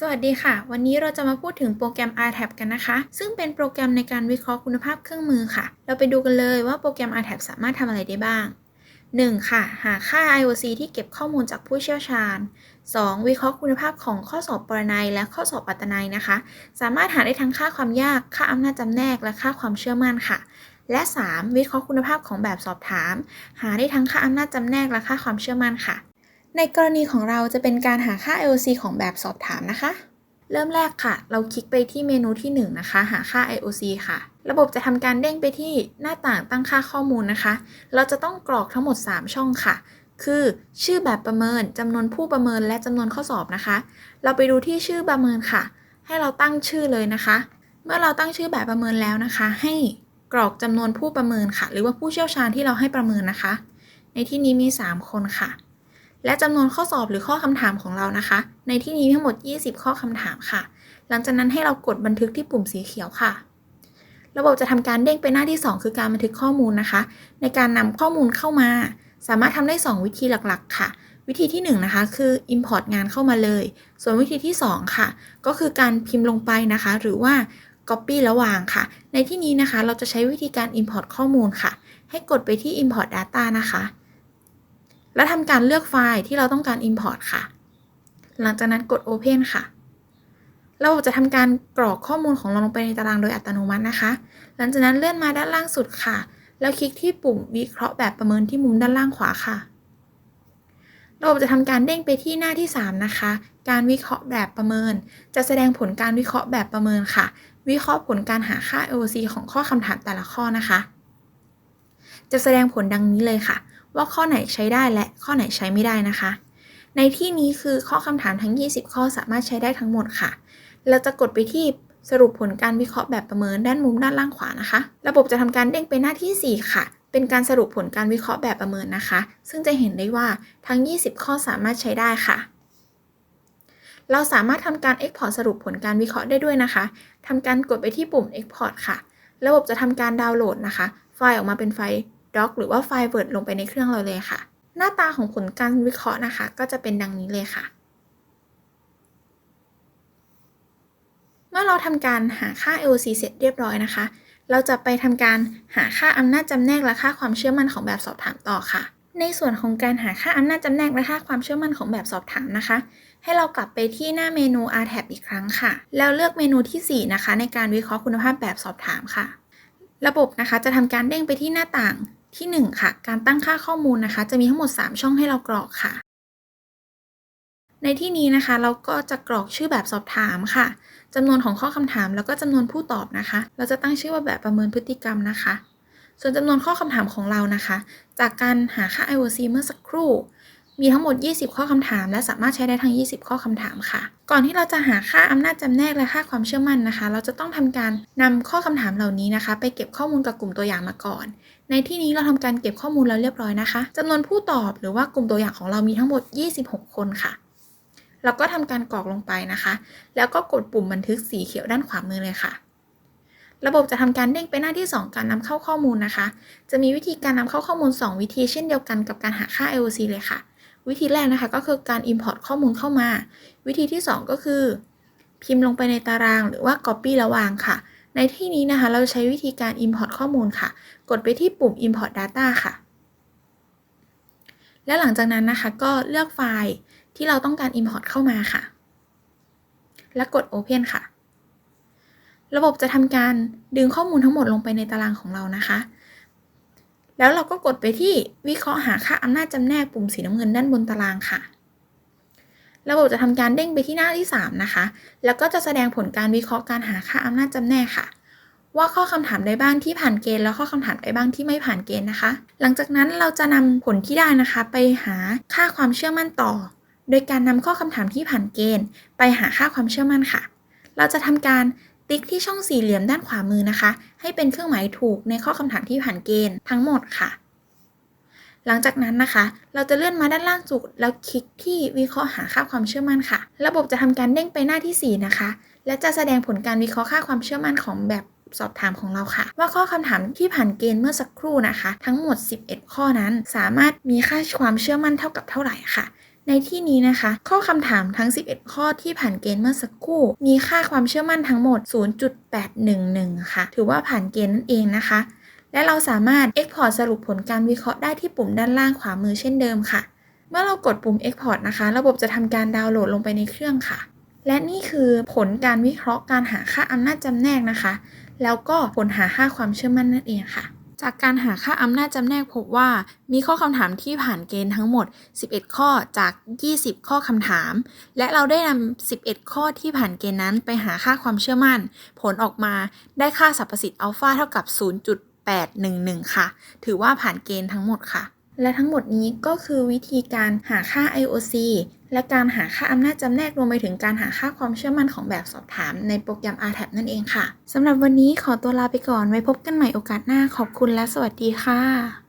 สวัสดีค่ะ วันนี้เราจะมาพูดถึงโปรแกรม RTAP กันนะคะ ซึ่งเป็นโปรแกรมในการวิเคราะห์คุณภาพเครื่องมือค่ะ เราไปดูกันเลยว่าโปรแกรม RTAP สามารถทำอะไรได้บ้าง 1. ค่ะ หาค่า IOC ที่เก็บข้อมูลจากผู้เชี่ยวชาญ 2. วิเคราะห์คุณภาพของข้อสอบปรนัยและข้อสอบปัตนัยนะคะ สามารถหาได้ทั้งค่าความยาก ค่าอำนาจจำแนก และค่าความเชื่อมั่นค่ะ และ 3. วิเคราะห์คุณภาพของแบบสอบถาม หาได้ทั้งค่าอำนาจจำแนกและค่าความเชื่อมั่นค่ะ ในกรณีของเราจะเป็นการหาค่า IOC ของแบบสอบถามนะคะ เริ่มแรกค่ะ เราคลิกไปที่เมนูที่ 1 นะคะ หาค่า IOC ค่ะ ระบบจะทำการเด้งไปที่หน้าต่างตั้งค่าข้อมูลนะคะ เราจะต้องกรอกทั้งหมด 3 ช่องค่ะ คือชื่อแบบประเมินจำนวนผู้ประเมินและจำนวนข้อสอบนะคะ เราไปดูที่ชื่อประเมินค่ะ ให้เราตั้งชื่อเลยนะคะ เมื่อเราตั้งชื่อแบบประเมินแล้วนะคะ ให้กรอกจำนวนผู้ประเมินค่ะ หรือว่าผู้เชี่ยวชาญที่เราให้ประเมินนะคะ ในที่นี้มี 3 คนค่ะ และจำนวนข้อสอบหรือข้อคำถามของเรานะคะ ในที่นี้ทั้งหมด 20 ข้อคำถามค่ะ หลังจากนั้นให้เรากดบันทึกที่ปุ่มสีเขียวค่ะ ระบบจะทำการเด้งไปหน้าที่ 2 คือการบันทึกข้อมูลนะคะ ในการนำข้อมูลเข้ามา สามารถทำได้ 2 วิธีหลักๆ ค่ะ วิธีที่ 1 นะคะ คือ import งานเข้ามาเลย ส่วนวิธีที่ 2 ค่ะ ก็คือการพิมพ์ลงไปนะคะ หรือว่า copy ระหว่างค่ะ ในที่นี้นะคะ เราจะใช้วิธีการ import ข้อมูลค่ะ ให้กดไปที่ import data นะคะ แล้วทำการเลือกไฟล์ที่เราต้องการ import ค่ะ หลังจากนั้นกด open ค่ะ ระบบจะทำการกรอกข้อมูลของเราลงไปในตารางโดยอัตโนมัตินะคะ หลังจากนั้นเลื่อนมาด้านล่างสุดค่ะ แล้วคลิกที่ปุ่มวิเคราะห์แบบประเมินที่มุมด้านล่างขวาค่ะ ระบบจะทำการเด้งไปที่หน้าที่ 3 นะคะ การวิเคราะห์แบบประเมิน จะแสดงผลการวิเคราะห์แบบประเมินค่ะ วิเคราะห์ผลการหาค่า LOC ของข้อคำถามแต่ละข้อนะคะ จะแสดงผลดังนี้เลยค่ะ ว่าข้อไหนใช้ได้และข้อไหนใช้ไม่ได้นะคะ ในที่นี้คือข้อคำถามทั้ง 20 ข้อสามารถใช้ได้ทั้งหมดค่ะ เราจะกดไปที่สรุปผลการวิเคราะห์แบบประเมินด้านมุมด้านล่างขวานะคะ ระบบจะทำการเด้งไปหน้าที่ 4 ค่ะ เป็นการสรุปผลการวิเคราะห์แบบประเมินนะคะ ซึ่งจะเห็นได้ว่าทั้ง 20 ข้อสามารถใช้ได้ค่ะเราสามารถทำการ Export สรุปผลการวิเคราะห์ได้ด้วยนะคะ ทำการกดไปที่ปุ่ม Export ค่ะ ระบบจะทำการดาวน์โหลดนะคะ ไฟล์ออกมาเป็นไฟล์ Doc หรือว่าไฟล์ Word ลงไปในเครื่องเราเลยค่ะ หน้าตาของผลการวิเคราะห์นะคะ ก็จะเป็นดังนี้เลยค่ะ เมื่อเราทำการหาค่า LOC เสร็จเรียบร้อยนะคะ เราจะไปทำการหาค่าอำนาจจำแนกและค่าความเชื่อมั่นของแบบสอบถามต่อค่ะ ในส่วนของการหาค่าอำนาจจำแนกและค่าความเชื่อมั่นของแบบสอบถามนะคะ ให้เรากลับไปที่หน้าเมนู RTAB อีกครั้งค่ะ แล้วเลือกเมนูที่ 4 นะคะ ในการวิเคราะห์คุณภาพแบบสอบถามค่ะระบบนะคะจะทำการเด้งไปที่หน้าต่าง ที่ 1 ค่ะ การตั้งค่าข้อมูลนะคะ จะมีทั้งหมด 3 ช่องให้เรากรอกค่ะ ในที่นี้นะคะ เราก็จะกรอกชื่อแบบสอบถามค่ะจำนวนของข้อคำถามแล้วก็จำนวนผู้ตอบนะคะ เราจะตั้งชื่อว่าแบบประเมินพฤติกรรมนะคะ ส่วนจำนวนข้อคำถามของเรานะคะ จากการหาค่า IOC เมื่อสักครู่ มีทั้งหมด 20 ข้อคำถาม และสามารถใช้ได้ทั้ง 20 ข้อคำถามค่ะ ก่อนที่เราจะหาค่าอำนาจจำแนกและค่าความเชื่อมั่นนะคะ เราจะต้องทำการนำข้อคำถามเหล่านี้นะคะ ไปเก็บข้อมูลกับกลุ่มตัวอย่างมาก่อน ในที่นี้เราทำการเก็บข้อมูลแล้วเรียบร้อยนะคะจำนวนผู้ตอบหรือว่ากลุ่มตัวอย่างของเรามีทั้งหมด 26 คนค่ะเราก็ทำการกรอกลงไปนะคะ แล้วก็กดปุ่มบันทึกสีเขียวด้านขวามือเลยค่ะ ระบบจะทำการเด้งไปหน้าที่ 2 การนำเข้าข้อมูลนะคะ จะมีวิธีการนำเข้าข้อมูล 2 วิธีเช่นเดียวกันกับการหาค่า IOC เลยค่ะ วิธีแรกนะคะก็คือการ Import ข้อมูลเข้ามา วิธีที่ 2 ก็คือ พิมพ์ลงไปในตารางหรือว่า Copy ระหว่างค่ะ ในที่นี้นะคะ เราใช้วิธีการ Import ข้อมูลค่ะ กดไปที่ปุ่ม Import Data ค่ะ และหลังจากนั้นนะคะก็เลือกไฟล์ที่เราต้องการ Import เข้ามาค่ะ และกด Open ค่ะ ระบบจะทำการดึงข้อมูลทั้งหมดลงไปในตารางของเรานะคะ แล้วเราก็กดไปที่วิเคราะห์หาค่าอำนาจจำแนกปุ่มสีน้ำเงินด้านบนตารางค่ะ ระบบจะทำการเด้งไปที่หน้าที่ 3 นะคะ แล้วก็จะแสดงผลการวิเคราะห์การหาค่าอำนาจจำแนกค่ะ ว่าข้อคำถามใดบ้างที่ผ่านเกณฑ์แล้วข้อคำถามใดบ้างที่ไม่ผ่านเกณฑ์นะคะ หลังจากนั้นเราจะนำผลที่ได้นะคะ ไปหาค่าความเชื่อมั่นต่อ โดยการนำข้อคำถามที่ผ่านเกณฑ์ ไปหาค่าความเชื่อมั่นค่ะ เราจะทำการ ติ๊กที่ช่องสี่เหลี่ยมด้านขวามือนะคะ ให้เป็นเครื่องหมายถูกในข้อคำถามที่ผ่านเกณฑ์ทั้งหมดค่ะ หลังจากนั้นนะคะ เราจะเลื่อนมาด้านล่างสุดแล้วคลิกที่วิเคราะห์หาค่าความเชื่อมั่นค่ะ ระบบจะทำการเด้งไปหน้าที่ 4 นะคะ และจะแสดงผลการวิเคราะห์ค่าความเชื่อมั่นของแบบสอบถามของเราค่ะ ว่าข้อคำถามที่ผ่านเกณฑ์เมื่อสักครู่นะคะ ทั้งหมด 11 ข้อนั้นสามารถมีค่าความเชื่อมั่นเท่ากับเท่าไหร่ค่ะ ในที่นี้นะคะ ข้อคำถามทั้ง 11 ข้อที่ผ่านเกณฑ์เมื่อสักครู่ มีค่าความเชื่อมั่นทั้งหมด 0.811 ค่ะ ถือว่าผ่านเกณฑ์นั่นเองนะคะ และเราสามารถ Export สรุปผลการวิเคราะห์ได้ที่ปุ่มด้านล่างขวามือเช่นเดิมค่ะ เมื่อเรากดปุ่ม Export นะคะ ระบบจะทำการดาวน์โหลดลงไปในเครื่องค่ะ และนี่คือผลการวิเคราะห์การหาค่าอำนาจจำแนกนะคะ แล้วก็ผลหาค่าความเชื่อมั่นนั่นเองค่ะ จากการหาค่าอำนาจจำแนกพบว่ามีข้อคำถามที่ผ่านเกณฑ์ทั้งหมด 11 ข้อจาก 20 ข้อคำถาม และเราได้นำ 11 ข้อที่ผ่านเกณฑ์นั้นไปหาค่าความเชื่อมั่น ผลออกมาได้ค่าสรรพสิทธิ์อัลฟาเท่ากับ 0.811 ค่ะ ถือว่าผ่านเกณฑ์ทั้งหมดค่ะ และทั้งหมดนี้ก็คือวิธีการหาค่า IOC และการหาค่าอำนาจจำแนกรวมไปถึงการหาค่าความเชื่อมั่นของแบบสอบถามในโปรแกรม Rtab นั่นเองค่ะสำหรับวันนี้ขอตัวลาไปก่อนไว้พบกันใหม่โอกาสหน้าขอบคุณและสวัสดีค่ะ